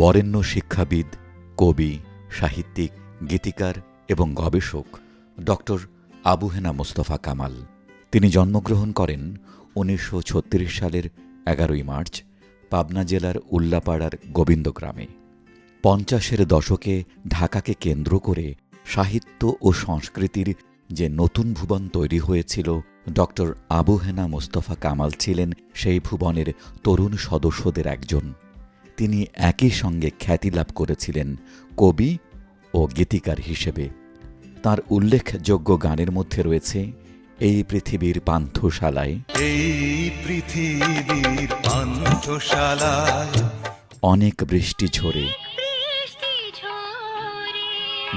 বরেণ্য শিক্ষাবিদ, কবি, সাহিত্যিক, গীতিকার এবং গবেষক ডক্টর আবু হেনা মোস্তফা কামাল। তিনি জন্মগ্রহণ করেন উনিশশো ছত্রিশ সালের এগারোই মার্চ পাবনা জেলার উল্লাপাড়ার গোবিন্দগ্রামে পঞ্চাশের দশকে ঢাকাকে কেন্দ্র করে সাহিত্য ও সংস্কৃতির যে নতুন ভুবন তৈরি হয়েছিল, ডক্টর আবু হেনা মোস্তফা কামাল ছিলেন সেই ভুবনের তরুণ সদস্যদের একজন। তিনি একই সঙ্গে খ্যাতি লাভ করেছিলেন কবি ও গীতিকার হিসেবে। তার উল্লেখযোগ্য গানের মধ্যে রয়েছে এই পৃথিবীর পান্থশালায় এই পৃথিবীর পান্থশালায় অনেক বৃষ্টি ঝরে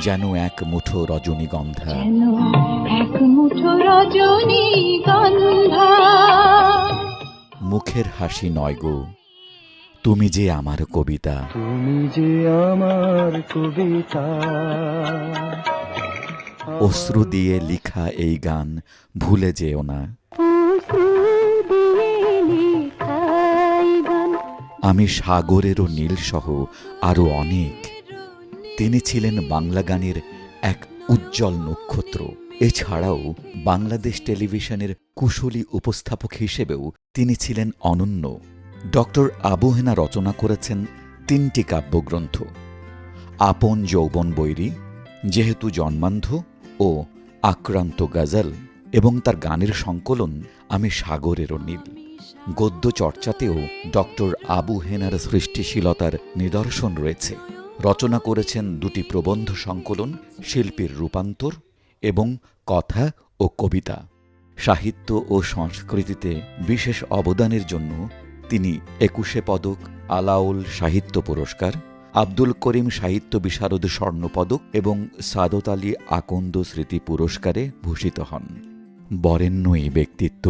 যেন এক মুঠো রজনীগন্ধা। মুখের হাসি নয় গো তুমি যে আমার কবিতা। তুমি যে আমার কবিতা। অশ্রু দিয়ে লিখা এই গান ভুলে যেও না। আমি সাগরেরও নীল সহ আরও অনেক। তিনি ছিলেন বাংলা গানের এক উজ্জ্বল নক্ষত্র। এছাড়াও বাংলাদেশ টেলিভিশনের কুশলী উপস্থাপক হিসেবেও তিনি ছিলেন অনন্য। ডক্টর আবু হেনা রচনা করেছেন তিনটি কাব্যগ্রন্থ। আপন যৌবন বৈরী, যেহেতু জন্মান্ধ ও আক্রান্ত গাজল এবং তার গানের সংকলন আমি সাগরেরও নীল। গদ্য চর্চাতেও ডক্টর আবু হেনার সৃষ্টিশীলতার নিদর্শন রয়েছে। রচনা করেছেন দুটি প্রবন্ধ সংকলন, শিল্পীর রূপান্তর এবং কথা ও কবিতা। সাহিত্য ও সংস্কৃতিতে বিশেষ অবদানের জন্য তিনি একুশে পদক, আলাউল সাহিত্য পুরস্কার, আব্দুল করিম সাহিত্য বিশারদ স্বর্ণপদক এবং সাদত আলী আকন্দ স্মৃতি পুরস্কারে ভূষিত হন। বরেণ্য এই ব্যক্তিত্ব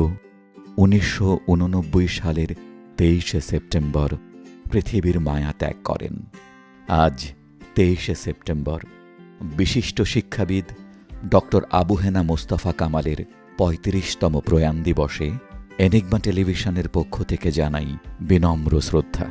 উনিশশো উননব্বই সালের তেইশে সেপ্টেম্বর পৃথিবীর মায়া ত্যাগ করেন। আজ তেইশে সেপ্টেম্বর বিশিষ্ট শিক্ষাবিদ ডক্টর আবু হেনা মোস্তফা কামালের পঁয়ত্রিশতম প্রয়াণ দিবসে এনিগমা টেলিভিশনের পক্ষ থেকে জানাই বিনম্র শ্রদ্ধা।